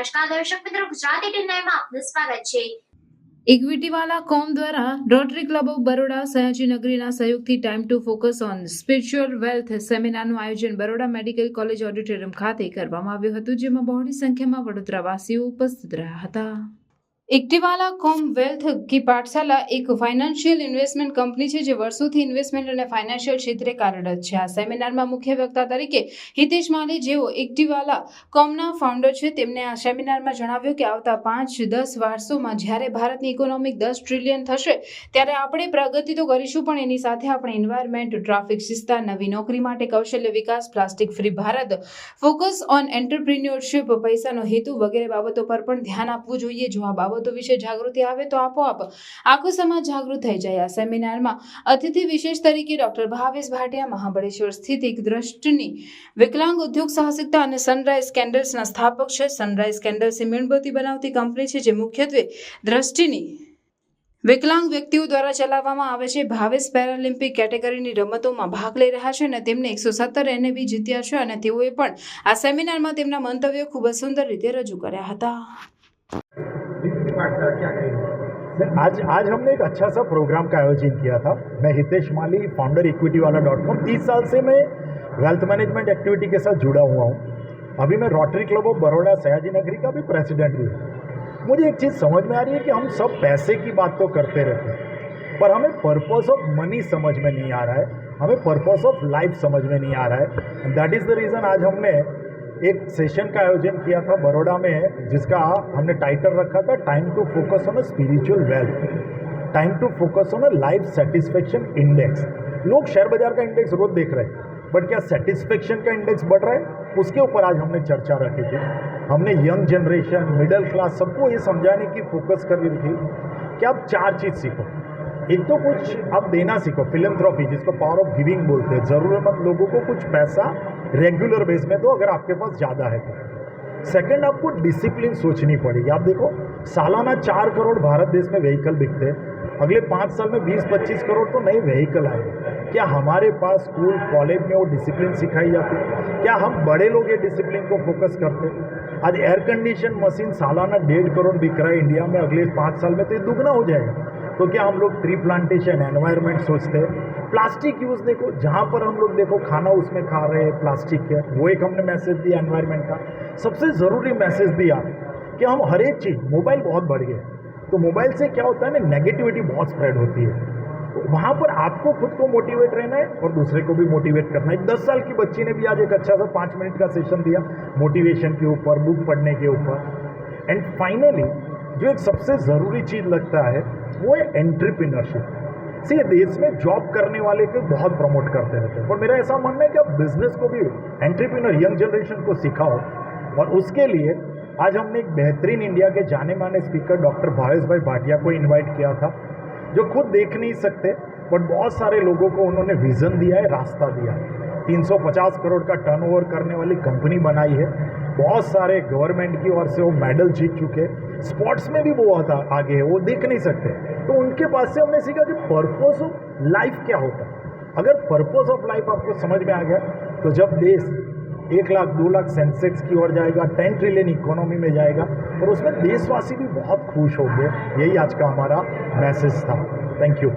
નમસ્કાર દર્શક મિત્રો, ગુજરાતી આપનું સ્વાગત છે. ઇક્વિટીવાલા કોમ દ્વારા રોટરી ક્લબ ઓફ બરોડા સયાજીનગરીના સહયોગથી time to focus on spiritual wealth સેમિનારનું આયોજન બરોડા મેડિકલ કોલેજ ઓડિટોરિયમ ખાતે કરવામાં આવ્યું હતું, જેમાં બહોળી સંખ્યામાં વડોદરાવાસીઓ ઉપસ્થિત રહ્યા હતા. ઇક્ટિવાલા કોમ વેલ્થ કી પાઠશાલા એક ફાઇનાન્શિયલ ઇન્વેસ્ટમેન્ટ કંપની છે જે વર્ષોથી ઇન્વેસ્ટમેન્ટ અને ફાઇનાન્શિયલ ક્ષેત્રે કાર્યરત છે. આ સેમિનારમાં મુખ્ય વક્તા તરીકે હિતેશ માલી, જેઓ ઇક્ટિવાલા કોમના ફાઉન્ડર છે તેમણે આ સેમિનારમાં જણાવ્યું કે આવતા પાંચ, દસ વર્ષોમાં જ્યારે ભારતની ઇકોનોમિક દસ ટ્રિલિયન થશે, ત્યારે આપણે પ્રગતિ તો કરીશું, પણ એની સાથે આપણે એન્વાયરમેન્ટ ટ્રાફિક શિસ્તા નવી નોકરી માટે કૌશલ્ય વિકાસ plastic free Bharat focus on entrepreneurship પૈસાનો હેતુ વગેરે બાબતો પર પણ ધ્યાન આપવું જોઈએ. જો આ બાબતો વિશે જાગૃતિ આવે તો આપોઆપ આખો સમાજ જાગૃત થઈ જાય. આ સેમિનારમાં અતિથિ વિશેષ તરીકે ડોક્ટર ભાવેશ ભાટિયા, મહાબળેશ્વર સ્થિત એક દ્રષ્ટની વિકલાંગ ઉદ્યોગ સાહસિકતા અને સનરાઈઝ કેન્ડલ્સના સ્થાપક છે. સનરાઈઝ કેન્ડલ્સ એ મીણબત્તી બનાવતી કંપની છે જે મુખ્યત્વે દ્રષ્ટિની વિકલાંગ વ્યક્તિઓ દ્વારા ચલાવવામાં આવે છે. ભાવેશ પેરાલિમ્પિક કેટેગરીની રમતોમાં ભાગ લઈ રહ્યા છે અને તેમને એકસો સત્તર એનએબી જીત્યા છે અને તેઓએ પણ આ સેમિનારમાં તેમના મંતવ્યો ખૂબ જ સુંદર રીતે રજૂ કર્યા હતા. सर, आज आज हमने एक अच्छा सा प्रोग्राम का आयोजन किया था। मैं हितेश माली फाउंडर इक्विटी वाला डॉट कॉम तीस साल से मैं वेल्थ मैनेजमेंट एक्टिविटी के साथ जुड़ा हुआ हूँ। अभी मैं rotary club of Baroda Sayaji Nagari का भी प्रेसिडेंट भी हूँ। मुझे एक चीज़ समझ में आ रही है कि हम सब पैसे की बात तो करते रहते हैं पर हमें पर्पस ऑफ़ मनी समझ में नहीं आ रहा है। हमें पर्पस ऑफ़ लाइफ समझ में नहीं आ रहा है। दैट इज़ द रीज़न आज हमने एक सेशन का आयोजन किया था बड़ोड़ा में, जिसका हमने टाइटल रखा था time to focus on a spiritual wealth time to focus on a life satisfaction index लोग शेयर बाज़ार का इंडेक्स रोज देख रहे हैं बट क्या सेटिस्फेक्शन का इंडेक्स बढ़ रहा है? उसके ऊपर आज हमने चर्चा रखी थी। हमने यंग जनरेशन मिडिल क्लास सबको ये समझाने की फोकस कर रही थी कि आप चार चीज़ सीखो। एक तो कुछ आप देना सीखो फिलंथ्रॉफी जिसको पावर ऑफ़ गिविंग बोलते हैं। ज़रूरतमंद लोगों को कुछ पैसा रेगुलर बेस में दो, अगर आपके पास ज़्यादा है तो। सेकेंड आपको डिसिप्लिन सोचनी पड़ेगी। आप देखो, सालाना चार करोड़ भारत देश में व्हीकल बिकते हैं। अगले पाँच साल में बीस पच्चीस करोड़ तो नए व्हीकल आएँगे क्या हमारे पास स्कूल कॉलेज में वो डिसिप्लिन सिखाई जाती? है क्या हम बड़े लोग ये डिसिप्लिन को फोकस करते? आज एयर कंडीशन मशीन सालाना डेढ़ करोड़ बिक रहा है इंडिया में, अगले पाँच साल में तो ये दुगना हो जाएगा। तो क्या हम लोग ट्री प्लांटेशन एनवायरनमेंट सोचते हैं। प्लास्टिक यूज़ देखो, जहाँ पर हम लोग देखो खाना उसमें खा रहे हैं प्लास्टिक के। वो एक हमने मैसेज दिया एनवायरनमेंट का। सबसे ज़रूरी मैसेज दिया कि हम हर एक चीज़ मोबाइल बहुत बढ़ गए तो मोबाइल से क्या होता है ना नेगेटिविटी बहुत स्प्रेड होती है। तो वहाँ पर आपको खुद को मोटिवेट रहना है और दूसरे को भी मोटिवेट करना है। एक दस साल की बच्ची ने भी आज एक अच्छा सा पाँच मिनट का सेशन दिया मोटिवेशन के ऊपर बुक पढ़ने के ऊपर। एंड फाइनली जो एक सबसे ज़रूरी चीज़ लगता है वो है एंट्रप्रीनरशिप सी देश में जॉब करने वाले को बहुत प्रमोट करते रहते हैं। पर मेरा ऐसा मानना है कि आप बिज़नेस को भी एंट्रप्रीनर यंग जनरेशन को सिखाओ। और उसके लिए आज हमने एक बेहतरीन इंडिया के जाने माने स्पीकर डॉक्टर भावेश भाई भाटिया को इनवाइट किया था, जो खुद देख नहीं सकते बट बहुत सारे लोगों को उन्होंने विज़न दिया है, रास्ता दिया है। 350 करोड़ का टर्नओवर करने वाली कंपनी बनाई है। बहुत सारे गवर्नमेंट की ओर से वो मेडल जीत चुके। स्पोर्ट्स में भी बहुत आगे है, वो देख नहीं सकते। तो उनके पास से हमने सीखा कि पर्पस ऑफ़ लाइफ क्या होता। है अगर पर्पस ऑफ़ लाइफ आपको समझ में आ गया तो जब देश एक लाख, दो लाख सेंसेक्स की ओर जाएगा टेन ट्रिलियन इकोनॉमी में जाएगा, और उसमें देशवासी भी बहुत खुश होंगे, यही आज का हमारा मैसेज था। Thank you